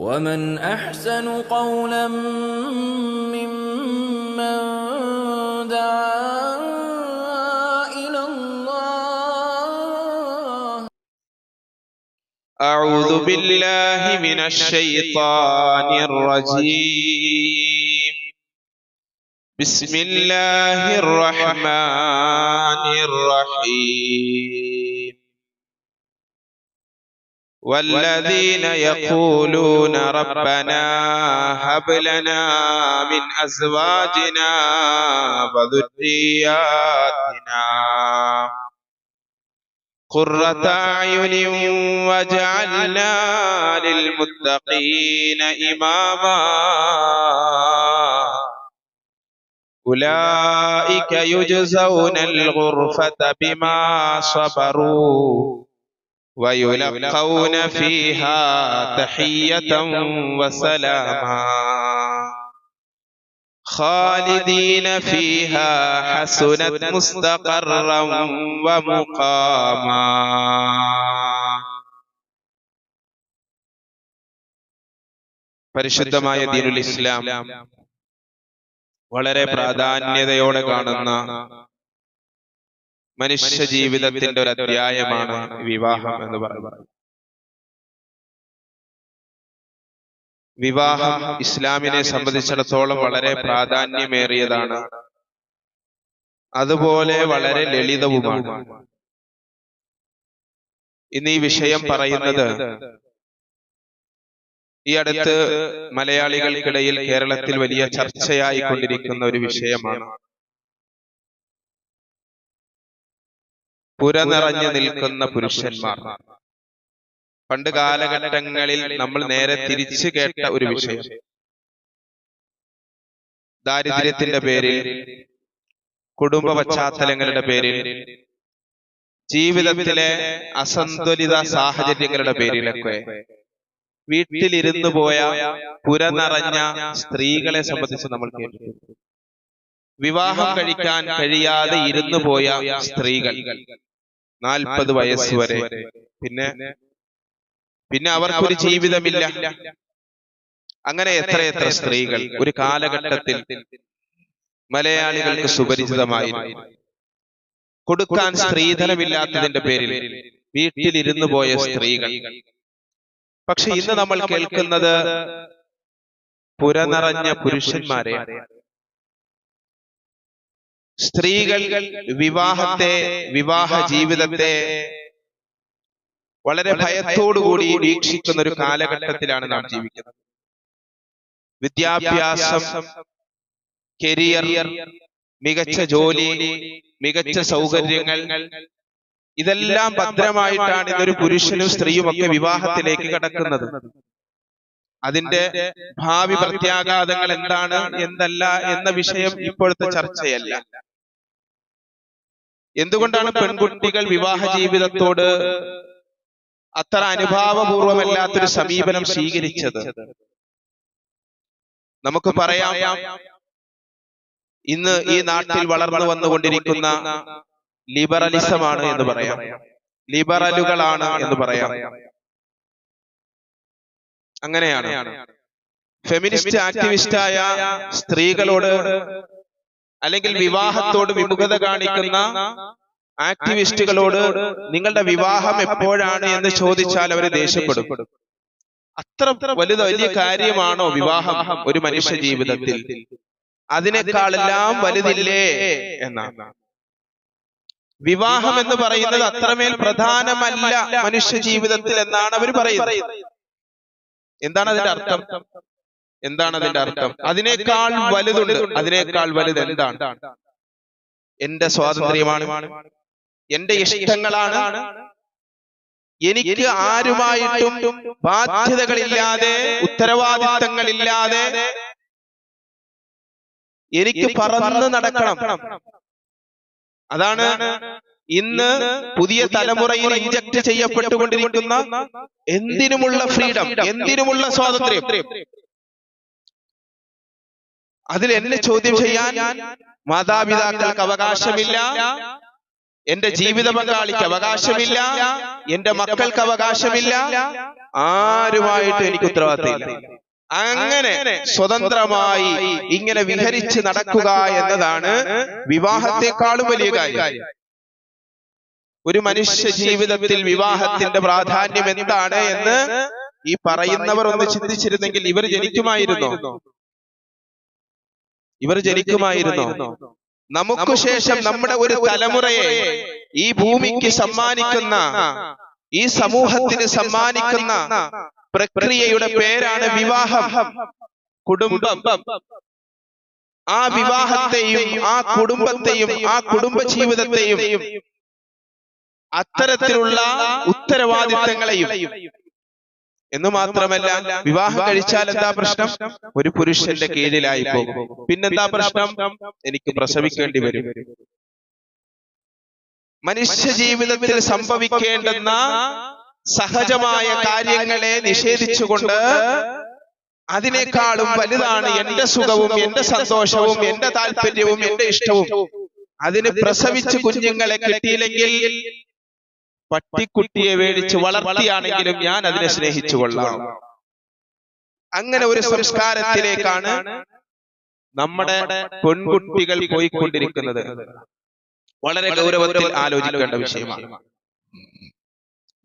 ومن احسن قولا ممن دعا إلى الله أعوذ بالله من الشيطان الرجيم. بسم الله الرحمن الرحيم. والذين يقولون ربنا هب لنا من أزواجنا وذرياتنا قرة أعين وجعلنا للمتقين إماما أولئك يجزون الغرفة بما صبروا ويلقون فيها تحية وسلاما خالدين فيها حسنت مستقرا ومقاما പരിശുദ്ധമായ ദീനുൽ ഇസ്ലാം വളരെ പ്രാധാന്യതയോടെ കാണുന്ന മനുഷ്യ ജീവിതത്തിന്റെ ഒരു അധ്യായമാണ് വിവാഹം എന്ന് പറയുന്നത്. വിവാഹം ഇസ്ലാമിനെ സംബന്ധിച്ചിടത്തോളം വളരെ പ്രാധാന്യമേറിയതാണ്. അതുപോലെ വളരെ ലളിതവുമാണ്. ഇന്ന് ഈ വിഷയം പറയുന്നത് ഈ അടുത്ത് മലയാളികൾക്കിടയിൽ കേരളത്തിൽ വലിയ ചർച്ചയായി കൊണ്ടിരിക്കുന്ന ഒരു വിഷയമാണ്. പുര നിറഞ്ഞു നിൽക്കുന്ന പുരുഷന്മാർ. പണ്ട് കാലഘട്ടങ്ങളിൽ നമ്മൾ നേരെ തിരിച്ചു കേട്ട ഒരു വിഷയം. ദാരിദ്ര്യത്തിന്റെ പേരിൽ കുടുംബ പശ്ചാത്തലങ്ങളുടെ പേരിൽ ജീവിതത്തിലെ അസന്തുലിത സാഹചര്യങ്ങളുടെ പേരിലൊക്കെ വീട്ടിലിരുന്നു പോയ പുര നിറഞ്ഞ സ്ത്രീകളെ സംബന്ധിച്ച് നമ്മൾ കേട്ടിട്ടുണ്ട്. വിവാഹം കഴിക്കാൻ കഴിയാതെ ഇരുന്നു പോയ സ്ത്രീകൾ. നാൽപ്പത് വയസ്സ് വരെ. പിന്നെ? പിന്നെ? അവർക്കൊരു ജീവിതമില്ല. അങ്ങനെ എത്ര എത്ര സ്ത്രീകൾ ഒരു കാലഘട്ടത്തിൽ മലയാളികൾക്ക് സുപരിചിതമായി കൊടുക്കാൻ സ്ത്രീധനമില്ലാത്തതിന്റെ പേരിൽ വീട്ടിലിരുന്നു പോയ സ്ത്രീകൾ. പക്ഷെ ഇന്ന് നമ്മൾ കേൾക്കുന്നത് പുരനിറഞ്ഞ പുരുഷന്മാരെ സ്ത്രീകൾ വിവാഹത്തെ വിവാഹ ജീവിതത്തെ വളരെ ഭയത്തോടുകൂടി വീക്ഷിക്കുന്ന ഒരു കാലഘട്ടത്തിലാണ് നാം ജീവിക്കുന്നത്. വിദ്യാഭ്യാസം കരിയർ മികച്ച ജോലി മികച്ച സൗകര്യങ്ങൾ ഇതെല്ലാം ഭദ്രമായിട്ടാണ് ഇതൊരു പുരുഷനും സ്ത്രീയും ഒക്കെ വിവാഹത്തിലേക്ക് കടക്കുന്നത്. അതിന്റെ ഭാവി പ്രത്യാഘാതങ്ങൾ എന്താണ് എന്തല്ല എന്ന വിഷയം ഇപ്പോഴത്തെ ചർച്ചയല്ല. എന്തുകൊണ്ടാണ് പെൺകുട്ടികൾ വിവാഹ ജീവിതത്തോട് അത്ര അനുഭാവപൂർവമല്ലാത്തൊരു സമീപനം സ്വീകരിച്ചത്? നമുക്ക് പറയാം ഇന്ന് ഈ നാട്ടിൽ വളർന്നു വന്നുകൊണ്ടിരിക്കുന്ന ലിബറലിസമാണ് എന്ന് പറയാം. ലിബറലുകളാണ് എന്ന് പറയാം. അങ്ങനെയാണ്. ഫെമിനിസ്റ്റ് ആക്ടിവിസ്റ്റായ സ്ത്രീകളോട് അല്ലെങ്കിൽ വിവാഹത്തോട് വിമുഖത കാണിക്കുന്ന ആക്ടിവിസ്റ്റുകളോട് നിങ്ങളുടെ വിവാഹം എപ്പോഴാണ് എന്ന് ചോദിച്ചാൽ അവർ ദേഷ്യപ്പെടും. അത്ര വലുത് വലിയ കാര്യമാണോ വിവാഹം ഒരു മനുഷ്യ ജീവിതത്തിൽ? അതിനേക്കാളെല്ലാം വലുതില്ലേ എന്നാണ് വിവാഹം എന്ന് പറയുന്നത് അത്രമേൽ പ്രധാനമല്ല മനുഷ്യ ജീവിതത്തിൽ എന്നാണ് അവർ പറയുന്നത്. എന്താണ് അതിന്റെ അർത്ഥം? എന്താണ് അതിന്റെ അർത്ഥം? അതിനേക്കാൾ വലുതുണ്ട്. അതിനേക്കാൾ വലുത് എന്താണ്? എന്റെ സ്വാതന്ത്ര്യമാണ്. എന്റെ ഇഷ്ടങ്ങളാണ്. എനിക്ക് ആരുമായിട്ടും ബാധ്യതകളില്ലാതെ ഉത്തരവാദിത്തങ്ങളില്ലാതെ എനിക്ക് പറന്ന് നടക്കണം. അതാണ് ഇന്ന് പുതിയ തലമുറയിൽ ഇഞ്ചക്ട് ചെയ്യപ്പെട്ടുകൊണ്ടിരിക്കുന്ന എന്തിനുമുള്ള ഫ്രീഡം എന്തിനുമുള്ള സ്വാതന്ത്ര്യം? അതിൽ എന്നെ ചോദ്യം ചെയ്യാൻ മാതാപിതാക്കൾക്ക് അവകാശമില്ല. എന്റെ ജീവിത പങ്കാളിക്ക് അവകാശമില്ല. എന്റെ മക്കൾക്ക് അവകാശമില്ല. ആരുമായിട്ട് എനിക്ക് ഉത്തരവാദിത്തമില്ല. അങ്ങനെ സ്വതന്ത്രമായി ഇങ്ങനെ വിഹരിച്ച് നടക്കുക എന്നതാണ് വിവാഹത്തെക്കാളും വലിയ കാര്യം. ഒരു മനുഷ്യ ജീവിതത്തിൽ വിവാഹത്തിന്റെ പ്രാധാന്യം എന്താണ് എന്ന് ഈ പറയുന്നവർ ഒന്ന് ചിന്തിച്ചിരുന്നെങ്കിൽ ഇവർ ജനിക്കുമായിരുന്നോ. ഇവർ ജനിക്കുമായിരുന്നു? നമുക്ക് ശേഷം നമ്മുടെ ഒരു തലമുറയെ ഈ ഭൂമിക്ക് സമ്മാനിക്കുന്ന ഈ സമൂഹത്തിന് സമ്മാനിക്കുന്ന പ്രക്രിയയുടെ പേരാണ് വിവാഹം. കുടുംബം. ആ വിവാഹത്തെയും ആ കുടുംബത്തെയും ആ കുടുംബ ജീവിതത്തെയും അത്തരത്തിലുള്ള ഉത്തരവാദിത്തങ്ങളെയും എന്ന് മാത്രമല്ല വിവാഹം കഴിച്ചാൽ എന്താ പ്രശ്നം? ഒരു പുരുഷന്റെ കീഴിലായി പോകും. പിന്നെന്താ പ്രശ്നം? എനിക്ക് പ്രസവിക്കേണ്ടി വരും. മനുഷ്യ ജീവിതത്തിൽ സംഭവിക്കേണ്ടുന്ന സഹജമായ കാര്യങ്ങളെ നിഷേധിച്ചുകൊണ്ട് അതിനേക്കാളും വലുതാണ് എന്റെ സുഖവും എന്റെ സന്തോഷവും എന്റെ താല്പര്യവും എന്റെ ഇഷ്ടവും. അതിന് പ്രസവിച്ച് കുഞ്ഞുങ്ങളെ കിട്ടിയില്ലെങ്കിൽ പട്ടിക്കുട്ടിയെ മേടിച്ച് വളർത്തിയാണെങ്കിലും ഞാൻ അതിനെ സ്നേഹിച്ചു കൊള്ളാം അങ്ങനെ ഒരു സംസ്കാരത്തിലേക്കാണ് നമ്മുടെ പെൺകുട്ടികൾ പോയിക്കൊണ്ടിരിക്കുന്നത്. വളരെ ഗൗരവത്തിൽ ആലോചിക്കേണ്ട വിഷയമാണ്.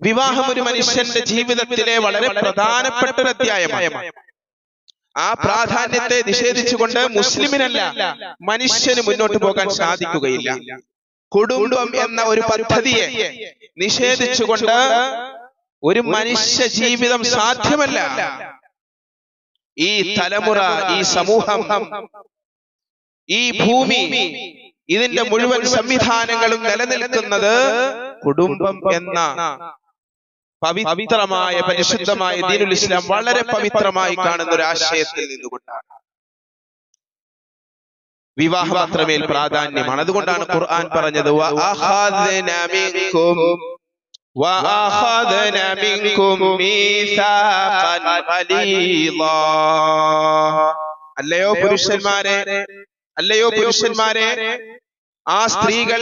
വിവാഹം ഒരു മനുഷ്യന്റെ ജീവിതത്തിലെ വളരെ പ്രധാനപ്പെട്ട ഒരു അധ്യായമാണ്. ആ പ്രാധാന്യത്തെ നിഷേധിച്ചുകൊണ്ട് മുസ്ലിമിനല്ല മനുഷ്യന് മുന്നോട്ട് പോകാൻ സാധിക്കുകയില്ല. കുടുംബം എന്ന ഒരു പദ്ധതിയെ നിഷേധിച്ചുകൊണ്ട് ഒരു മനുഷ്യ ജീവിതം സാധ്യമല്ല. ഈ തലമുറ ഈ സമൂഹം ഈ ഭൂമി ഇതിന്റെ മുഴുവൻ സംവിധാനങ്ങളും നിലനിൽക്കുന്നത് കുടുംബം എന്ന പവിത്രമായ പരിശുദ്ധമായ ദീനുൽ ഇസ്ലാം വളരെ പവിത്രമായി കാണുന്ന ഒരു ആശയത്തിൽ നിന്നുകൊണ്ടാണ്. വിവാഹം അത്രമേൽ പ്രാധാന്യമാണ് അതുകൊണ്ടാണ് ഖുർആൻ പറഞ്ഞത് അല്ലയോ പുരുഷന്മാരെ? അല്ലയോ പുരുഷന്മാരെ? ആ സ്ത്രീകൾ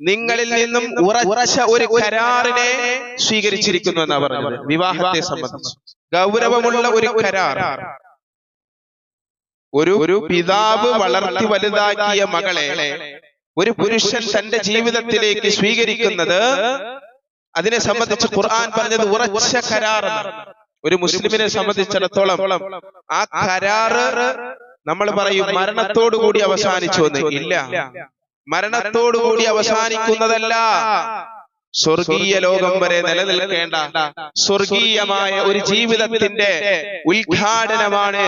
നിങ്ങളിൽ നിന്നും ഉറച്ച ഒരു കരാറിനെ സ്വീകരിച്ചിരിക്കുന്നു എന്നാ പറഞ്ഞത്. വിവാഹത്തെ സംബന്ധിച്ച്. ഗൗരവമുള്ള ഒരു കരാർ. ഒരു ഒരു പിതാവ് വളർത്തി വലുതാക്കിയ മകളെ ഒരു പുരുഷൻ തന്റെ ജീവിതത്തിലേക്ക് സ്വീകരിക്കുന്നത് അതിനെ സംബന്ധിച്ച് ഖുർആൻ പറഞ്ഞത് ഉറച്ച കരാർ ഒരു മുസ്ലിമിനെ സംബന്ധിച്ചിടത്തോളം ആ കരാറ് നമ്മൾ പറയും മരണത്തോടു കൂടി അവസാനിച്ചു എന്ന് ഇല്ല. മരണത്തോടു കൂടി അവസാനിക്കുന്നതല്ല. സ്വർഗീയ ലോകം വരെ നിലനിൽക്കേണ്ട സ്വർഗീയമായ ഒരു ജീവിതത്തിന്റെ ഉദ്ഘാടനമാണ്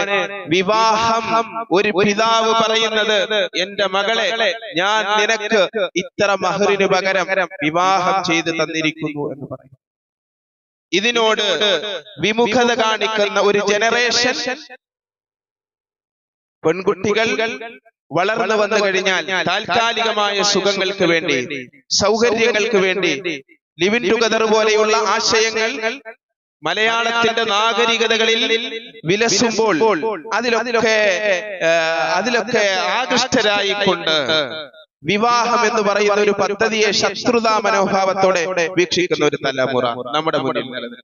വിവാഹം ഒരു പിതാവ് പറയുന്നത്. എന്റെ മകളെ ഞാൻ നിനക്ക് ഇത്ര മഹറിന് പകരം വിവാഹം ചെയ്തു തന്നിരിക്കുന്നു എന്ന് പറയും. ഇതിനോട് വിമുഖത കാണിക്കുന്ന ഒരു ജനറേഷൻ പെൺകുട്ടികൾ വളർന്നു വന്നു കഴിഞ്ഞാൽ താൽക്കാലികമായ സുഖങ്ങൾക്ക് വേണ്ടി സൗകര്യങ്ങൾക്ക് വേണ്ടി ലിവിൻ ടുഗദർ പോലെയുള്ള ആശയങ്ങൾ മലയാളത്തിന്റെ നാഗരികതകളിൽ വിലസുമ്പോൾ അതിലൊക്കെ അതിലൊക്കെ ആകൃഷ്ടരായിക്കൊണ്ട് വിവാഹം എന്ന് പറയുന്ന ഒരു പദ്ധതിയെ ശത്രുതാ മനോഭാവത്തോടെ വീക്ഷിക്കുന്ന ഒരു തലമുറ നമ്മുടെ മുന്നിൽ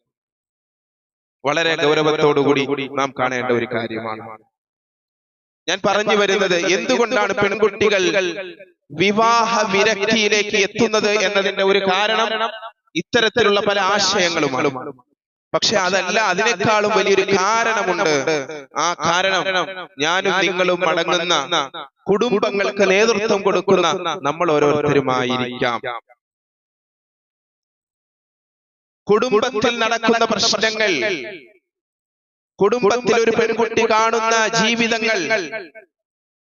വളരെ ഗൗരവത്തോടുകൂടി നാം കാണേണ്ട ഒരു കാര്യമാണ് ഞാൻ പറഞ്ഞു വരുന്നത് എന്തുകൊണ്ടാണ് പെൺകുട്ടികൾ വിവാഹ വിരക്തിയിലേക്ക് എത്തുന്നത് എന്നതിന്റെ ഒരു കാരണം ഇത്തരത്തിലുള്ള പല ആശയങ്ങളുമാണ്. പക്ഷെ അതല്ല അതിനേക്കാളും വലിയൊരു കാരണമുണ്ട്. ആ കാരണം ഞാനും നിങ്ങളും അടങ്ങുന്ന കുടുംബങ്ങൾക്ക് നേതൃത്വം കൊടുക്കുന്ന നമ്മൾ ഓരോരുത്തരുമായിരിക്കാം. കുടുംബത്തിൽ നടക്കുന്ന പ്രശ്നങ്ങൾ കുടുംബത്തിൽ ഒരു പെൺകുട്ടി കാണുന്ന ജീവിതങ്ങൾ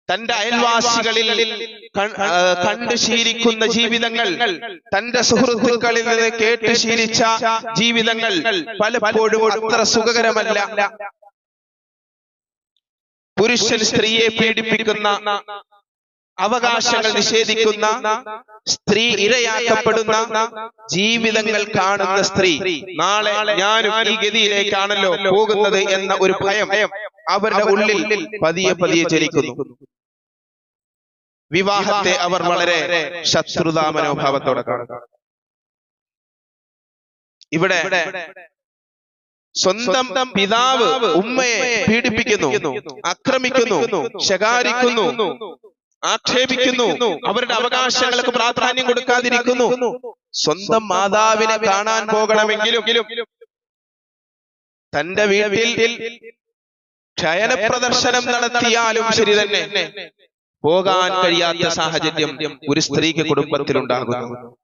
തന്റെ അയൽവാസികളിൽ കണ്ട് ശീലിക്കുന്ന ജീവിതങ്ങൾ തന്റെ സുഹൃത്തുക്കളിൽ നിന്ന് കേട്ട് ശീലിച്ച ജീവിതങ്ങൾ പലപ്പോഴും അത്ര സുഖകരമല്ല. പുരുഷൻ സ്ത്രീയെ പീഡിപ്പിക്കുന്ന അവകാശങ്ങൾ നിഷേധിക്കുന്ന സ്ത്രീ ഇരയാക്കപ്പെടുന്ന ജീവിതങ്ങൾ കാണുന്ന സ്ത്രീ. നാളെ ഞാനും ഈ ഗതിയിലേക്കാണല്ലോ പോകുന്നത് എന്ന ഒരു ഭയം അവരുടെ ഉള്ളിൽ പതിയെ പതിയെ ചലിക്കുന്നു വിവാഹത്തെ അവർ വളരെ ശത്രുതാ മനോഭാവത്തോടെ കാണും ഇവിടെ സ്വന്തം പിതാവ് ഉമ്മയെ പീഡിപ്പിക്കുന്നു ആക്രമിക്കുന്നു ശകാരിക്കുന്നു ആക്ഷേപിക്കുന്നു. അവരുടെ അവകാശങ്ങൾക്ക് പ്രാധാന്യം കൊടുക്കാതിരിക്കുന്നു. സ്വന്തം മാതാവിനെ കാണാൻ പോകണമെങ്കിലും തന്റെ വീട്ടിൽ ക്ഷയന പ്രദർശനം നടത്തിയാലും ശരി തന്നെ. പോകാൻ കഴിയാത്ത സാഹചര്യം ഒരു സ്ത്രീക്ക് കുടുംബത്തിലുണ്ടാകുന്നു.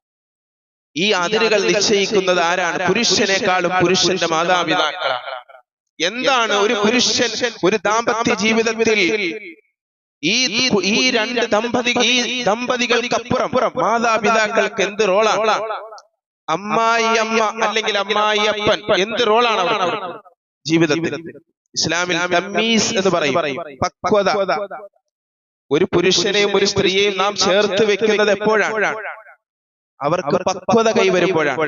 ഈ അതിരുകൾ നിശ്ചയിക്കുന്നത് ആരാണ്? പുരുഷനേക്കാളും പുരുഷന്റെ മാതാപിതാക്കളാണ്. എന്താണ് ഒരു പുരുഷൻ? ഒരു ദാമ്പത്യ ജീവിതത്തിൽ ഈ ഈ രണ്ട് ദമ്പതി ഈ ദമ്പതികൾക്കപ്പുറം മാതാപിതാക്കൾക്ക് എന്ത് റോളാണ് അമ്മായി അമ്മ അല്ലെങ്കിൽ അമ്മായി അപ്പൻ എന്ത് റോളാണ് അവർ ജീവിതത്തിൽ. ഇസ്ലാമിൽ തമ്മീസ് എന്ന് പറയും. പക്വത. ഒരു പുരുഷനെയും ഒരു സ്ത്രീയെയും നാം ചേർത്ത് വെക്കുന്നത് എപ്പോഴാണ്? അവർക്ക് പക്വത കൈവരുമ്പോഴാണ്.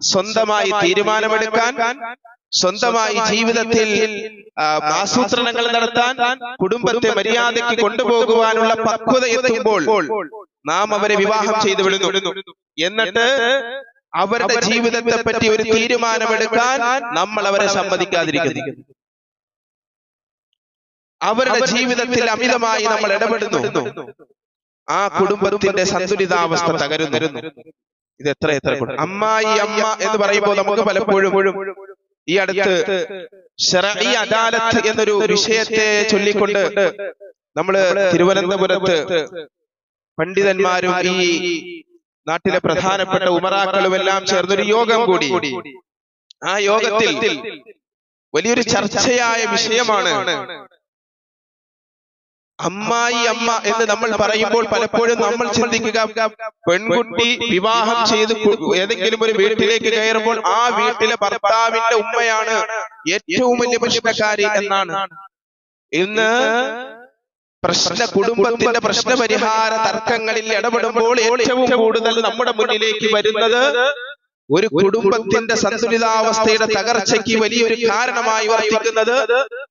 സ്വന്തമായി തീരുമാനമെടുക്കാൻ സ്വന്തമായി ജീവിതത്തിൽ ആസൂത്രണങ്ങൾ നടത്താൻ കുടുംബത്തെ മര്യാദയ്ക്ക് കൊണ്ടുപോകുവാനുള്ള പക്വത എത്തുമ്പോൾ നാം അവരെ വിവാഹം ചെയ്തു വിടുന്നു. എന്നിട്ട് അവരുടെ ജീവിതത്തെ പറ്റി ഒരു തീരുമാനമെടുക്കാൻ നമ്മൾ അവരെ സമ്മതിക്കാതിരിക്കുന്നു. അവരുടെ ജീവിതത്തിൽ അമിതമായി നമ്മൾ ഇടപെടുന്നു. ആ കുടുംബത്തിന്റെ സന്തുലിതാവസ്ഥ തകരുന്നു. ഇത് എത്ര എത്ര. അമ്മായി അമ്മ എന്ന് പറയുമ്പോൾ നമുക്ക് പലപ്പോഴും ഈ അടുത്ത് ശറഈ അദാലത്ത് എന്നൊരു വിഷയത്തെ ചൊല്ലിക്കൊണ്ട് നമ്മൾ തിരുവനന്തപുരത്ത് പണ്ഡിതന്മാരും ഈ നാട്ടിലെ പ്രധാനപ്പെട്ട ഉമറാക്കളും എല്ലാം ചേർന്നൊരു യോഗം കൂടി. ആ യോഗത്തിൽ വലിയൊരു ചർച്ചയായ വിഷയമാണ് അമ്മായി അമ്മ എന്ന് നമ്മൾ പറയുമ്പോൾ പലപ്പോഴും നമ്മൾ ചിന്തിക്കുക പെൺകുട്ടി വിവാഹം ചെയ്ത് ഏതെങ്കിലും ഒരു വീട്ടിലേക്ക് കയറുമ്പോൾ ആ വീട്ടിലെ ഭർത്താവിന്റെ ഉമ്മയാണ് ഏറ്റവും വലിയ പ്രശ്നക്കാരി എന്നാണ്. ഇന്ന് പ്രശ്ന കുടുംബത്തിന്റെ പ്രശ്നപരിഹാര തർക്കങ്ങളിൽ ഇടപെടുമ്പോൾ ഏറ്റവും കൂടുതൽ നമ്മുടെ മുന്നിലേക്ക് വരുന്നത് ഒരു കുടുംബത്തിന്റെ സന്തുലിതാവസ്ഥയുടെ തകർച്ചയ്ക്ക് വലിയൊരു കാരണമായി വർത്തിക്കുന്നത്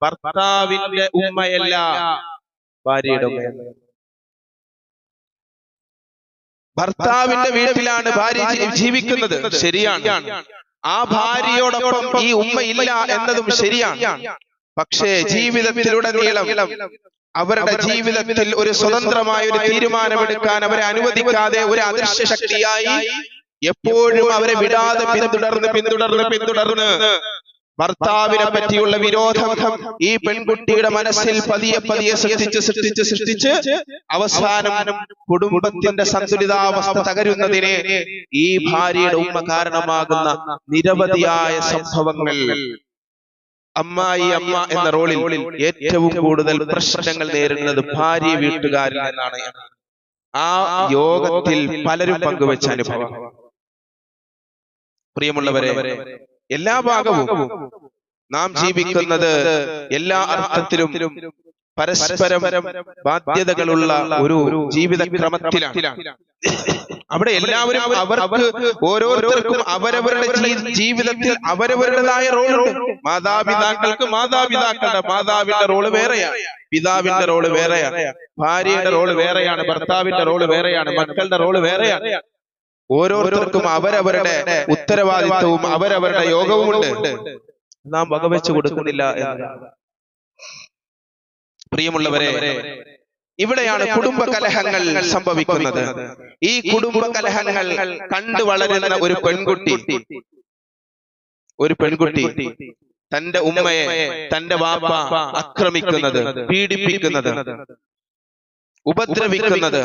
ഭർത്താവിന്റെ ഉമ്മയല്ല. ഭാര്യയുടെ ഭർത്താവിന്റെ വീട്ടിലാണ് ഭാര്യ ജീവിക്കുന്നത്. ശരിയാണ്. ആ ഭാര്യയോടൊപ്പം ഈ ഉമ്മ ഇല്ല എന്നതും ശരിയാണ്. പക്ഷേ ജീവിതത്തിലൂടെ നീളം അവരുടെ ജീവിതത്തിൽ ഒരു സ്വതന്ത്രമായ ഒരു തീരുമാനമെടുക്കാൻ അവരെ അനുവദിക്കാതെ ഒരു അദൃശ്യ ശക്തിയായി എപ്പോഴും അവരെ വിടാതെ പിന്തുടർന്ന് പിന്തുടർന്ന് പിന്തുടർന്ന് ഭർത്താവിനെ പറ്റിയുള്ള വിരോധം ഈ പെൺകുട്ടിയുടെ മനസ്സിൽ പതിയെ പതിയെ സൃഷ്ടിച്ച് സൃഷ്ടിച്ച് സൃഷ്ടിച്ച് അവസാനം കുടുംബത്തിന്റെ സന്തുലിതാവസ്ഥ തകരുന്നതിനെ ഈ ഭാര്യയുടെ ഉമ്മ കാരണമാകുന്ന നിരവധിയായ സംഭവങ്ങൾ. അമ്മായി അമ്മ എന്ന റോളിൽ ഏറ്റവും കൂടുതൽ പ്രശ്നങ്ങൾ നേരിടുന്നത് ഭാര്യ വീട്ടുകാരിൽ നിന്നാണ്. ആ യോഗത്തിൽ പലരും പങ്കുവെച്ച അനുഭവം പ്രിയമുള്ളവരെ എല്ലാ ഭാഗവും നാം ജീവിക്കുന്നത് എല്ലാ അർത്ഥത്തിലും പരസ്പരം ബാധ്യതകളുള്ള ഒരു ജീവിതക്രമത്തിലാണ്. അവിടെ എല്ലാവരും അവർക്ക് ഓരോരുത്തർക്കും അവരവരുടെ ജീവിതത്തിൽ അവരവരുടേതായ റോളുണ്ട്. മാതാപിതാക്കൾക്ക് മാതാപിതാക്കളുടെ മാതാവിന്റെ റോൾ വേറെയാണ്. പിതാവിന്റെ റോൾ വേറെയാണ്. ഭാര്യയുടെ റോൾ വേറെയാണ്. ഭർത്താവിന്റെ റോൾ വേറെയാണ്. മക്കളുടെ റോൾ വേറെയാണ്. ഓരോരുത്തർക്കും അവരവരുടെ ഉത്തരവാദിത്വവും അവരവരുടെ യോഗവുമുണ്ട്. നാം വകവെച്ചു കൊടുക്കുന്നില്ല പ്രിയമുള്ളവരെ ഇവിടെയാണ് കുടുംബ കലഹങ്ങൾ സംഭവിക്കുന്നത്. ഈ കുടുംബ കലഹങ്ങൾ കണ്ടു വളരുന്ന ഒരു പെൺകുട്ടി. ഒരു പെൺകുട്ടി തന്റെ ഉമ്മയെ തന്റെ വാപ്പ ആക്രമിക്കുന്നത് പീഡിപ്പിക്കുന്നത്. ഉപദ്രവിക്കുന്നത്.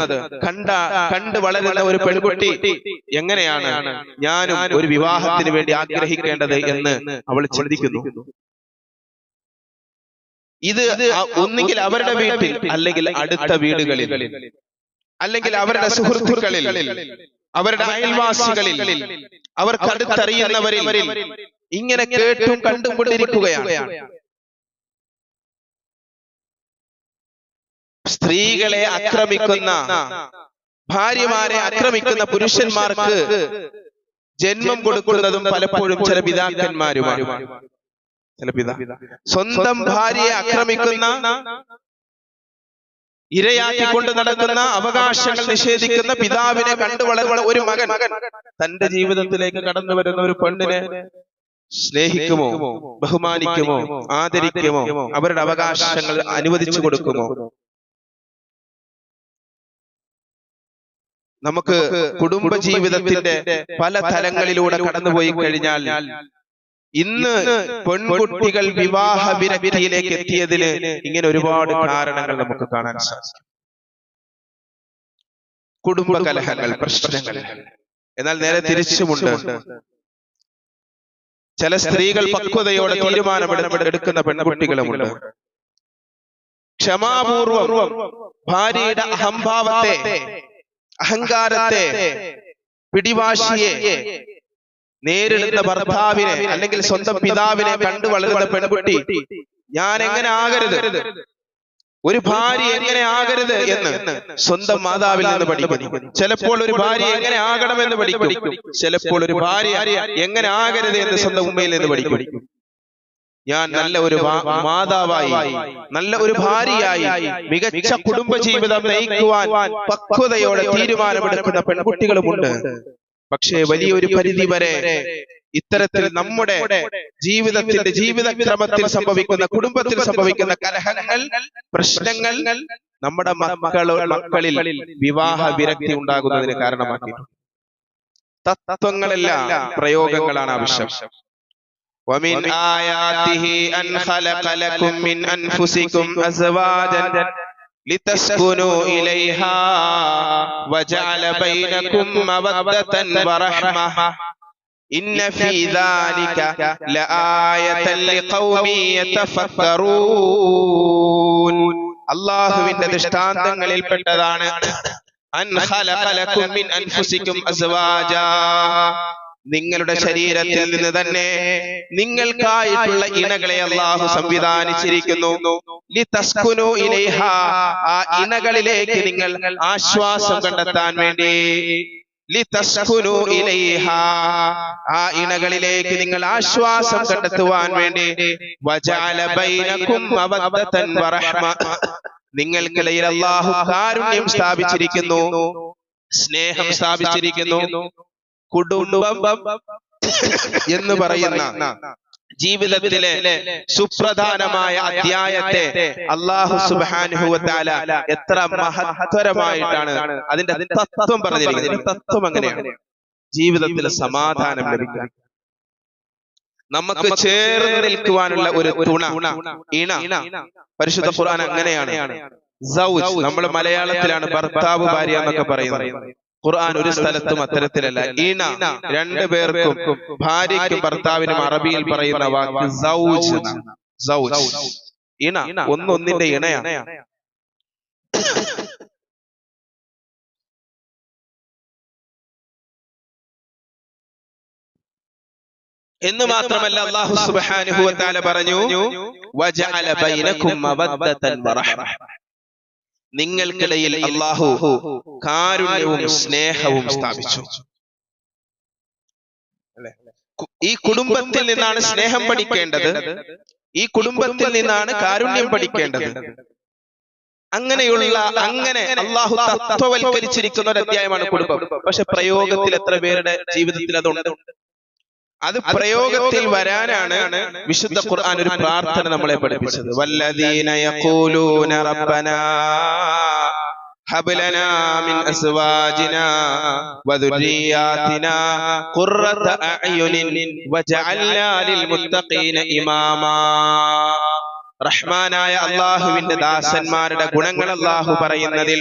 കണ്ട കണ്ടു വളരുന്ന ഒരു പെൺകുട്ടി എങ്ങനെയാണ് ഞാനും ഒരു വിവാഹത്തിന് വേണ്ടി ആഗ്രഹിക്കേണ്ടത് എന്ന് അവൾ ചിന്തിക്കുന്നു. ഇത് ഒന്നുകിൽ അവരുടെ വീട്ടിൽ അല്ലെങ്കിൽ അടുത്ത വീടുകളിൽ. അല്ലെങ്കിൽ അവരുടെ സുഹൃത്തുക്കളിൽ. അവരുടെ അയൽവാസികളിൽ. അവർക്ക് അടുത്തറിയുന്നവരിൽ. ഇങ്ങനെ കേട്ടും കണ്ടുകൊണ്ടിരിക്കുകയാണ് സ്ത്രീകളെ ആക്രമിക്കുന്ന ഭാര്യമാരെ ആക്രമിക്കുന്ന പുരുഷന്മാർക്ക് ജന്മം കൊടുക്കുന്നതും പലപ്പോഴും ചില പിതാക്കന്മാരുമാണ്. ചില പിതാ സ്വന്തം ഭാര്യയെ ആക്രമിക്കുന്ന ഇരയാക്കിക്കൊണ്ട് നടക്കുന്ന അവകാശങ്ങൾ നിഷേധിക്കുന്ന പിതാവിനെ കണ്ടു വളരുന്ന ഒരു മകൻ. തന്റെ ജീവിതത്തിലേക്ക് കടന്നു വരുന്ന ഒരു പെണ്ണിനെ സ്നേഹിക്കുമോ? ബഹുമാനിക്കുമോ? ആദരിക്കുമോ? അവരുടെ അവകാശങ്ങൾ അനുവദിച്ചു കൊടുക്കുമോ? നമുക്ക് കുടുംബ ജീവിതത്തിന്റെ പല തലങ്ങളിലൂടെ കടന്നുപോയി കഴിഞ്ഞാൽ ഇന്ന് പെൺകുട്ടികൾ വിവാഹ വിരക്തിയിലേക്ക് എത്തിയതിന് ഇങ്ങനെ ഒരുപാട് കാരണങ്ങൾ നമുക്ക് കാണാൻ സാധിക്കും. കുടുംബ കലഹങ്ങൾ പ്രശ്നങ്ങൾ. എന്നാൽ നേരെ തിരിച്ചുമുണ്ട്. ചില സ്ത്രീകൾ പക്വതയോടെ തീരുമാനമെടുക്കുന്ന എടുക്കുന്ന പെൺകുട്ടികളുമുണ്ട്. ക്ഷമാപൂർവം ഭാര്യയുടെ അഹംഭാവത്തെ അഹങ്കാരത്തെ പിടിവാശിയെ നേരിടുന്ന ഭർത്താവിനെ അല്ലെങ്കിൽ സ്വന്തം പിതാവിനെ കണ്ടു വളരുന്ന പെൺകുട്ടി ഞാൻ എങ്ങനെ ആകരുത്? ഒരു ഭാര്യ എങ്ങനെ ആകരുത് എന്ന് സ്വന്തം മാതാവിൽ നിന്ന് പഠിക്കും ചിലപ്പോൾ ഒരു ഭാര്യ എങ്ങനെ ആകണമെന്ന് പഠിക്കും. ചിലപ്പോൾ ഒരു ഭാര്യ എങ്ങനെ ആകരുത് എന്ന് സ്വന്തം ഉമ്മയിൽ നിന്ന് പഠിക്കും. ഞാൻ നല്ല ഒരു മാതാവായി നല്ല ഒരു ഭാര്യയായി മികച്ച കുടുംബജീവിതം നയിക്കുവാൻ പക്വതയോടെ തീരുമാനമെടുക്കുന്ന പെൺകുട്ടികളുമുണ്ട്. പക്ഷേ വലിയൊരു പരിധി വരെ ഇത്തരത്തിൽ നമ്മുടെ ജീവിതത്തിന്റെ ജീവിതക്രമത്തിൽ സംഭവിക്കുന്ന കുടുംബത്തിൽ സംഭവിക്കുന്ന കലഹങ്ങൾ പ്രശ്നങ്ങൾ നമ്മുടെ മക്കളോ മക്കളിൽ വിവാഹ വിരക്തി ഉണ്ടാകുന്നതിന് കാരണമാക്കി തത്വങ്ങളെല്ലാം പ്രയോഗങ്ങളാണ് ആവശ്യം. ومن آياته أن خلق لكم من أنفسكم أزواجا لتسكنوا إليها وجعل بينكم مودة ورحمة إن في ذلك لآية لقوم يتفكرون الله من പെട്ടതാണ് അൻ أن خلق لكم من أنفسكم നിങ്ങളുടെ ശരീരത്തിൽ നിന്ന് തന്നെ നിങ്ങൾക്കായിട്ടുള്ള ഇണകളെ അള്ളാഹു സംവിധാനിച്ചിരിക്കുന്നു. ആ ഇണകളിലേക്ക് നിങ്ങൾ ആശ്വാസം കണ്ടെത്താൻ വേണ്ടി ആ ഇണകളിലേക്ക് നിങ്ങൾ ആശ്വാസം കണ്ടെത്തുവാൻ വേണ്ടി നിങ്ങൾക്കിടയിൽ അള്ളാഹു കാരുണ്യം സ്ഥാപിച്ചിരിക്കുന്നു. സ്നേഹം സ്ഥാപിച്ചിരിക്കുന്നു. കുടുംബം എന്ന് പറയുന്ന ജീവിതത്തിലെ സുപ്രധാനമായ അധ്യായത്തെ അള്ളാഹു സുബാനു എത്ര മഹത്തരമായിട്ടാണ് അതിന്റെ തത്വം പറഞ്ഞിരിക്കുന്നത്. തത്വം അങ്ങനെയാണ്. ജീവിതത്തിൽ സമാധാനം ലഭിക്കുക. നമുക്ക് ചേർന്ന് നിൽക്കുവാനുള്ള ഒരു തുണ ഇണ. പരിശുദ്ധ ഖുർആൻ അങ്ങനെയാണ്. നമ്മൾ മലയാളത്തിലാണ് ഭർത്താവ് ഭാര്യ എന്നൊക്കെ പറയുന്നത്. ഖുർആൻ ഒരു സ്ഥലത്തും അത്തരത്തിലല്ല. ഇണ രണ്ടു പേർക്കും ഭാര്യയ്ക്കും ഭർത്താവിനും അറബിയിൽ പറയുന്ന വാക്ക് സൗജ്. സൗജ്. ഇണ ഒന്നൊന്നിന്റെ ഇണയാണ് എന്ന് മാത്രമല്ല അല്ലാഹു സുബ്ഹാനഹു വ തആല പറഞ്ഞു വജഅല ബൈനകും മവദ്ദതൻ വറഹ്മ. നിങ്ങൾക്കിടയിൽ അള്ളാഹു കാരുണ്യവും സ്നേഹവും സ്ഥാപിച്ചു? ഈ കുടുംബത്തിൽ നിന്നാണ് സ്നേഹം പഠിക്കേണ്ടത്. ഈ കുടുംബത്തിൽ നിന്നാണ് കാരുണ്യം പഠിക്കേണ്ടത്. അങ്ങനെയുള്ള അങ്ങനെ അള്ളാഹു തത്വവൽക്കരിച്ചിരിക്കുന്ന ഒരു അധ്യായമാണ് കുടുംബം പക്ഷെ പ്രയോഗത്തിൽ എത്ര പേരുടെ ജീവിതത്തിൽ അതുണ്ട്? അത് പ്രയോഗത്തിൽ വരാനാണ് വിശുദ്ധ ഖുർആൻ ഒരു പ്രാർത്ഥന നമ്മളെ പഠിപ്പിച്ചത് വല്ലദീന യഖൂലൂന റബ്ബനാ هب لنا من أزواجنا وذرياتنا قرة أعين وجعلنا للمتقين إماما റഹ്മാനായ അള്ളാഹുവിന്റെ ദാസന്മാരുടെ ഗുണങ്ങൾ അള്ളാഹു പറയുന്നതിൽ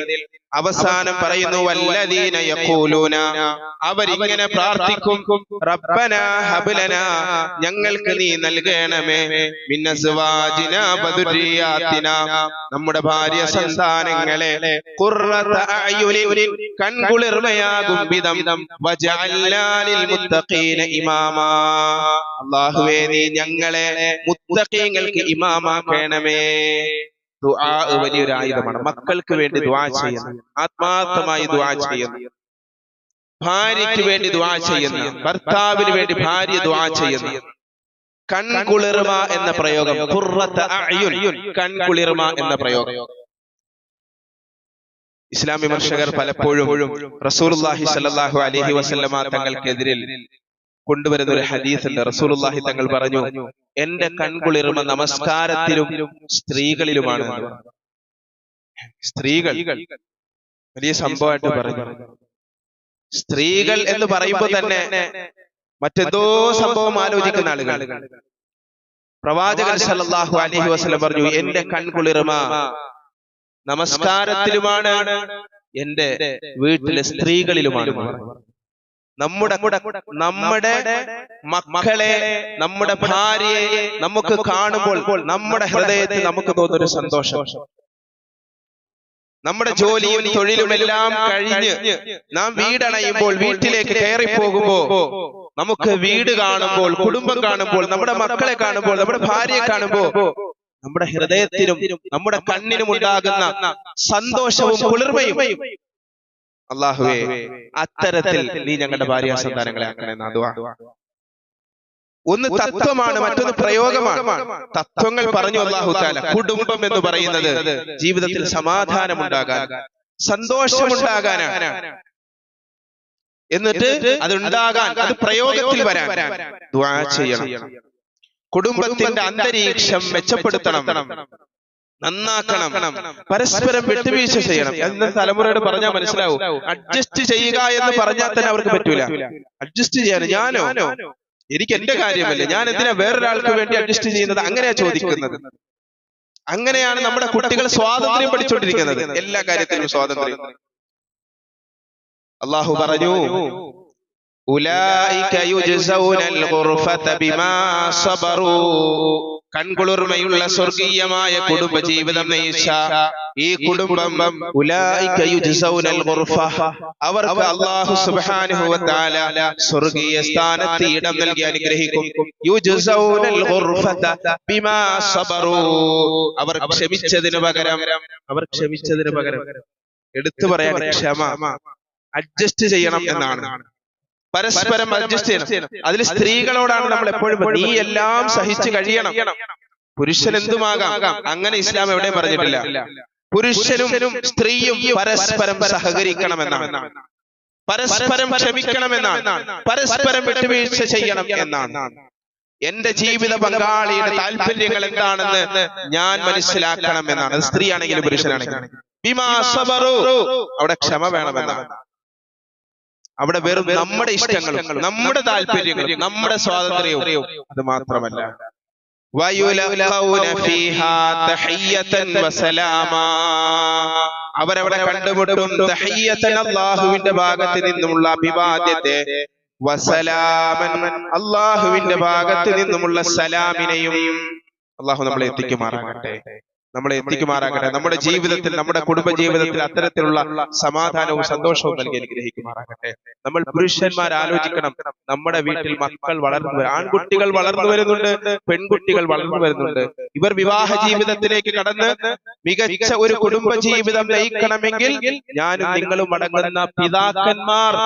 അവസാനം പറയുന്നു വല്ലദീന യഖൂലൂന. അവരിങ്ങനെ പ്രാർത്ഥിക്കും റബ്ബന ഹബ്ലന ഞങ്ങൾക്ക് നീ നൽകണമേ മിന്നസ്വാജിന അസ്വാജിന വദുരിയാത്തിന നമ്മുടെ ഭാര്യ സന്താനങ്ങളെ ഖുർറത അയുലിൻ കൺകുളിർമയാകും വിധം വജഅൽനാ ലിൽ മുത്തഖീന ഇമാമാ. അല്ലാഹുവേ നീ ഞങ്ങളെ മുത്തഖീങ്ങൾക്ക് ഇമാമാക്കണമേ. ദുആ വലിയൊരു ആയുധമാണ്. മക്കൾക്ക് വേണ്ടി ദുആ ചെയ്യുന്നു. ആത്മാർത്ഥമായി ദുആ ചെയ്യുന്നു. ഭാര്യയ്ക്ക് വേണ്ടി ദുആ ചെയ്യുന്നു. ഭർത്താവിന് വേണ്ടി ഭാര്യ ദുആ ചെയ്യുന്നു. കൺകുളിർമ എന്ന പ്രയോഗം. കൺകുളിർമ എന്ന പ്രയോഗം. ഇസ്ലാം വിമർശകർ പലപ്പോഴും സ്വല്ലല്ലാഹു അലൈഹി വസല്ലമ തങ്ങൾക്കെതിരിൽ കൊണ്ടുവരുന്ന ഒരു ഹദീസ് ഉണ്ട്. റസൂലുള്ളാഹി തങ്ങൾ പറഞ്ഞു എന്റെ കൺകുളിർമ നമസ്കാരത്തിലും സ്ത്രീകളിലുമാണ്. സ്ത്രീകൾ. വലിയ സംഭവമായിട്ട് പറഞ്ഞു സ്ത്രീകൾ എന്ന് പറയുമ്പോൾ തന്നെ മറ്റെന്തോ സംഭവം ആലോചിക്കുന്ന ആളുകൾ. പ്രവാചകൻ സല്ലല്ലാഹു അലൈഹി വസല്ലം പറഞ്ഞു എന്റെ കൺകുളിർമ നമസ്കാരത്തിലുമാണ് എന്റെ വീട്ടിലെ സ്ത്രീകളിലുമാണ്. നമ്മുടെ നമ്മുടെ മക്കളെ നമ്മുടെ ഭാര്യയെ നമുക്ക് കാണുമ്പോൾ നമ്മുടെ ഹൃദയത്തിൽ നമുക്ക് തോന്നുന്ന ഒരു സന്തോഷം. നമ്മുടെ ജോലിയും തൊഴിലും എല്ലാം കഴിഞ്ഞ് നാം വീടണയുമ്പോൾ വീട്ടിലേക്ക് കയറി പോകുമ്പോ നമുക്ക് വീട് കാണുമ്പോൾ കുടുംബം കാണുമ്പോൾ നമ്മുടെ മക്കളെ കാണുമ്പോൾ നമ്മുടെ ഭാര്യയെ കാണുമ്പോൾ നമ്മുടെ ഹൃദയത്തിനും നമ്മുടെ കണ്ണിനും ഉണ്ടാകുന്ന സന്തോഷവും കുളിർമയും അള്ളാഹുവേ അത്തരത്തിൽ നീ ഞങ്ങളുടെ ഭാര്യ സന്താനങ്ങളെ ആക്കണമെന്ന് അതുവാ ഒന്ന് തത്വമാണ് മറ്റൊന്ന് പ്രയോഗമാണ്. തത്വങ്ങൾ പറഞ്ഞു അള്ളാഹു താല കുടുംബം എന്ന് പറയുന്നത് ജീവിതത്തിൽ സമാധാനമുണ്ടാകാൻ സന്തോഷമുണ്ടാകാനാണ്. എന്നിട്ട് അതുണ്ടാകാൻ അത് പ്രയോഗത്തിൽ വരാൻ ദുആ ചെയ്യണം. കുടുംബത്തിന്റെ അന്തരീക്ഷം മെച്ചപ്പെടുത്തണം. നന്നാക്കണം. പരസ്പരം വിട്ടുവീഴ്ച ചെയ്യണം. എന്ന തലമുറയോട് പറഞ്ഞാൽ മനസ്സിലാവും. അഡ്ജസ്റ്റ് ചെയ്യുക എന്ന് പറഞ്ഞാൽ തന്നെ അവർക്ക് പറ്റൂല. അഡ്ജസ്റ്റ് ചെയ്യാൻ ഞാനോ? എനിക്ക് എന്റെ കാര്യമല്ലേ? ഞാൻ എന്തിനാ വേറൊരാൾക്ക് വേണ്ടി അഡ്ജസ്റ്റ് ചെയ്യുന്നത് അങ്ങനെയാ ചോദിക്കുന്നത്. അങ്ങനെയാണ് നമ്മുടെ കുട്ടികൾ സ്വാതന്ത്ര്യം പഠിച്ചുകൊണ്ടിരിക്കുന്നത് എല്ലാ കാര്യത്തിലും സ്വാതന്ത്ര്യം. അള്ളാഹു പറഞ്ഞു. കൺകുളിർമയുള്ള സ്വർഗീയമായ കുടുംബ ജീവിതം നയിച്ച ഈ കുടുംബം അവർക്ക് അല്ലാഹു സുബ്ഹാനഹു വ തആല സ്വർഗീയ സ്ഥാനത്ത് ഇടം നൽകി അനുഗ്രഹിക്കും. അവർ ക്ഷമിച്ചതിന് പകരം അവർ ക്ഷമിച്ചതിന് പകരം. എടുത്തു പറയാൻ ക്ഷമ. അഡ്ജസ്റ്റ് ചെയ്യണം എന്നാണ്. പരസ്പരം അഡ്ജസ്റ്റ് ചെയ്യണം. അതിൽ സ്ത്രീകളോടാണ് നമ്മൾ എപ്പോഴും നീ എല്ലാം സഹിച്ചു കഴിയണം. പുരുഷൻ എന്തുമാകാം അങ്ങനെ ഇസ്ലാം എവിടെ പറഞ്ഞിട്ടില്ല. പുരുഷനും സ്ത്രീയും പരസ്പരം സഹകരിക്കണമെന്നാണ്. പരസ്പരം ക്ഷമിക്കണമെന്നാണ്. പരസ്പരം വിട്ടുവീഴ്ച ചെയ്യണം എന്നാണ്. എന്റെ ജീവിത പങ്കാളിയുടെ താല്പര്യങ്ങൾ എന്താണെന്ന് ഞാൻ മനസ്സിലാക്കണം എന്നാണ് സ്ത്രീയാണെങ്കിലും പുരുഷനാണെങ്കിലും. അവിടെ ക്ഷമ വേണമെന്നാണ്. അവിടെ വെറും നമ്മുടെ ഇഷ്ടങ്ങളും നമ്മുടെ താല്പര്യങ്ങളും നമ്മുടെ സ്വാതന്ത്ര്യവും അത് മാത്രമല്ല. അവരവിടെ കണ്ടുമുട്ടും അല്ലാഹുവിന്റെ ഭാഗത്ത് നിന്നുമുള്ള അഭിവാദ്യത്തെ വസലാമൻ അല്ലാഹുവിന്റെ ഭാഗത്ത് നിന്നുമുള്ള സലാമിനെയും അള്ളാഹു നമ്മളെ എത്തിക്കുമാറാകട്ടെ. നമ്മളെ എത്തിക്കുമാറാകട്ടെ. നമ്മുടെ ജീവിതത്തിൽ നമ്മുടെ കുടുംബ ജീവിതത്തിൽ അത്തരത്തിലുള്ള സമാധാനവും സന്തോഷവും നൽകി അനുഗ്രഹിക്കുമാറാകട്ടെ. നമ്മൾ പുരുഷന്മാർ ആലോചിക്കണം. നമ്മുടെ വീട്ടിൽ മക്കൾ വളർന്നു ആൺകുട്ടികൾ വളർന്നു വരുന്നുണ്ട്. പെൺകുട്ടികൾ വളർന്നു വരുന്നുണ്ട്. ഇവർ വിവാഹ ജീവിതത്തിലേക്ക് കടന്ന് മികച്ച ഒരു കുടുംബ ജീവിതം നയിക്കണമെങ്കിൽ ഞാനും നിങ്ങളും അടങ്ങുന്ന പിതാക്കന്മാർ.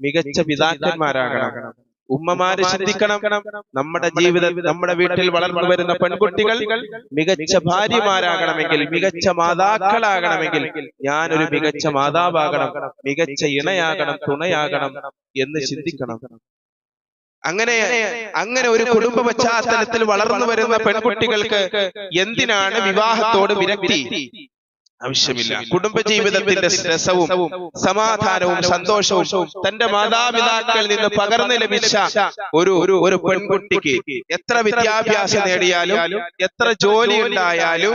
മികച്ച പിതാക്കന്മാരാകണം. ഉമ്മമാര് ശ്രദ്ധിക്കണം നമ്മുടെ ജീവിതം നമ്മുടെ വീട്ടിൽ വളർന്നു വരുന്ന പെൺകുട്ടികൾ മികച്ച ഭാര്യമാരാകണമെങ്കിൽ മികച്ച മാതാക്കളാകണമെങ്കിൽ ഞാനൊരു മികച്ച മാതാവാകണം മികച്ച ഇണയാകണം തുണയാകണം എന്ന് ചിന്തിക്കണം. അങ്ങനെ അങ്ങനെ ഒരു കുടുംബ പശ്ചാത്തലത്തിൽ വളർന്നു വരുന്ന പെൺകുട്ടികൾക്ക് എന്തിനാണ് വിവാഹത്തോട് വിരക്തി? ആവശ്യമില്ല. കുടുംബജീവിതത്തിന്റെ രസവും സമാധാനവും സന്തോഷവും തന്റെ മാതാപിതാക്കളിൽ നിന്ന് പകർന്നു ലഭിച്ച ഒരു ഒരു പെൺകുട്ടിക്ക് എത്ര വിദ്യാഭ്യാസം നേടിയാലും എത്ര ജോലി ഉണ്ടായാലും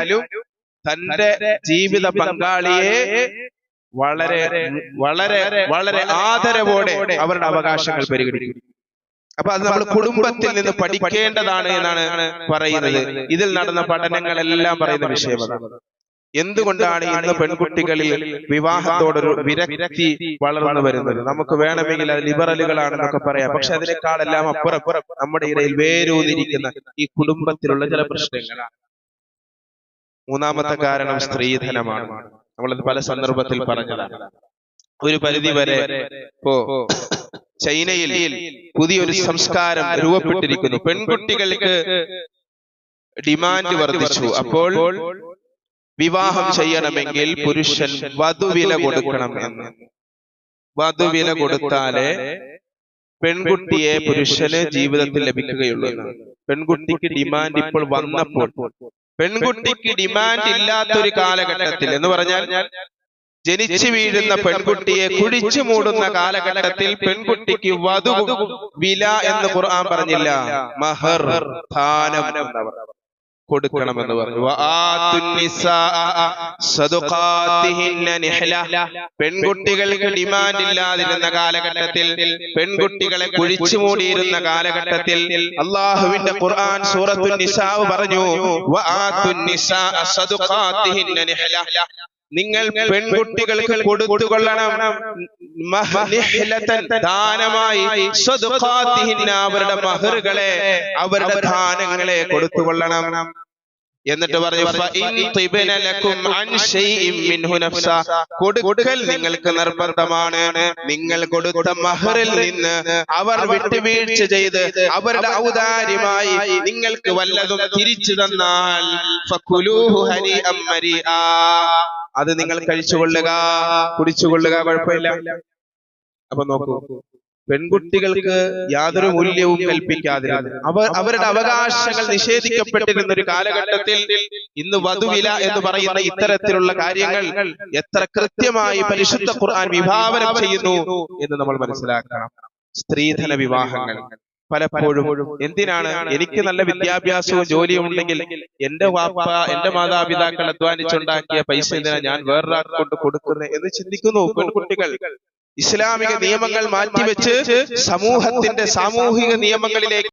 തന്റെ ജീവിത പങ്കാളിയെ വളരെ വളരെ വളരെ ആദരവോടെ അവരുടെ അവകാശങ്ങൾ പരിഗണിക്കും. അപ്പൊ അത് നമ്മൾ കുടുംബത്തിൽ നിന്ന് പഠിക്കേണ്ടതാണ് എന്നാണ് പറയുന്നത്. ഇതിൽ നടന്ന പഠനങ്ങളെല്ലാം പറയുന്ന വിഷയം അതാണ്. എന്തുകൊണ്ടാണ് ഇന്ന് പെൺകുട്ടികളിൽ വിവാഹത്തോടൊരു വിരക്തി വളർന്നു വരുന്നത്? നമുക്ക് വേണമെങ്കിൽ അത് ലിബറലുകളാണെന്നൊക്കെ പറയാം. പക്ഷെ അതിനേക്കാളെല്ലാം അപ്പുറം നമ്മുടെ ഇടയിൽ വേരൂന്നിരിക്കുന്ന ഈ കുടുംബത്തിലുള്ള ചില പ്രശ്നങ്ങളാണ് മൂന്നാമത്തെ കാരണം സ്ത്രീധനമാണ്. നമ്മളത് പല സന്ദർഭത്തിൽ പറഞ്ഞതാണ്. ഒരു പരിധി വരെ ഇപ്പോ ചൈനയിൽ പുതിയൊരു സംസ്കാരം രൂപപ്പെട്ടിരിക്കുന്നു. പെൺകുട്ടികൾക്ക് ഡിമാൻഡ് വർദ്ധിച്ചു. അപ്പോൾ വിവാഹം ചെയ്യണമെങ്കിൽ പുരുഷൻ വധുവില കൊടുക്കണം എന്ന്. വധുവില കൊടുത്താലേ പെൺകുട്ടിയെ പുരുഷന് ജീവിതത്തിൽ ലഭിക്കുകയുള്ളൂ എന്ന് പെൺകുട്ടിക്ക് ഡിമാൻഡ് ഇപ്പോൾ വന്നപ്പോൾ പെൺകുട്ടിക്ക് ഡിമാൻഡ് ഇല്ലാത്തൊരു കാലഘട്ടത്തിൽ എന്ന് പറഞ്ഞാൽ ജനിച്ചു വീഴുന്ന പെൺകുട്ടിയെ കുഴിച്ചു മൂടുന്ന കാലഘട്ടത്തിൽ പെൺകുട്ടിക്ക് വധു വില എന്ന് ഖുർആൻ പറഞ്ഞില്ല. മഹർ ധാനം എന്നവർ കൊടുക്കണമെന്ന് പറഞ്ഞു. പെൺകുട്ടികൾക്ക് ഡിമാൻഡ് ഇല്ലാതിരുന്ന കാലഘട്ടത്തിൽ പെൺകുട്ടികളെ കുഴിച്ചു മൂടിയിരുന്ന കാലഘട്ടത്തിൽ അള്ളാഹുവിന്റെ ഖുർആൻ സൂറത്തുൻ നിസാവ് പറഞ്ഞു. നിങ്ങൾ പെൺകുട്ടികൾക്ക് കൊടുത്തുകൊള്ളണം. ദാനമായി അവരുടെ മഹറുകളെ അവരുടെ ദാനങ്ങളെ കൊടുത്തുകൊള്ളണം. എന്നിട്ട് പറഞ്ഞു. കൊടുക്കൽ നിങ്ങൾക്ക് നിർബന്ധമാണ്. നിങ്ങൾ കൊടുത്ത മഹറിൽ നിന്ന് അവർ വിട്ടുവീഴ്ച ചെയ്ത് അവരുടെ ഔദാര്യമായി നിങ്ങൾക്ക് വല്ലതും തിരിച്ചു തന്നാൽ. അത് നിങ്ങൾ കഴിച്ചുകൊള്ളുക കുടിച്ചുകൊള്ളുക കുഴപ്പമില്ല. അപ്പൊ നോക്കൂ. പെൺകുട്ടികൾക്ക് യാതൊരു മൂല്യവും കൽപ്പിക്കാതിരുന്നു. അവർ അവരുടെ അവകാശങ്ങൾ നിഷേധിക്കപ്പെട്ടിരുന്ന ഒരു കാലഘട്ടത്തിൽ ഇന്ന് വധുവില എന്ന് പറയുന്ന ഇത്തരത്തിലുള്ള കാര്യങ്ങൾ എത്ര കൃത്യമായി പരിശുദ്ധ ഖുർആൻ വിഭാവനം ചെയ്യുന്നു എന്ന് നമ്മൾ മനസ്സിലാക്കണം. സ്ത്രീധന വിവാഹങ്ങൾ. പലപ്പോഴും എന്തിനാണ് എനിക്ക് നല്ല വിദ്യാഭ്യാസവും ജോലിയും ഉണ്ടെങ്കിൽ എന്റെ വാപ്പ എന്റെ മാതാപിതാക്കൾ അധ്വാനിച്ചുണ്ടാക്കിയ പൈസ എന്തിനാ ഞാൻ വേറൊരാൾക്ക് കൊണ്ട് കൊടുക്കുന്നത് എന്ന് ചിന്തിക്കുന്നു പെൺകുട്ടികൾ. ഇസ്ലാമിക നിയമങ്ങൾ മാറ്റിവെച്ച് സമൂഹത്തിന്റെ സാമൂഹിക നിയമങ്ങളിലേക്ക്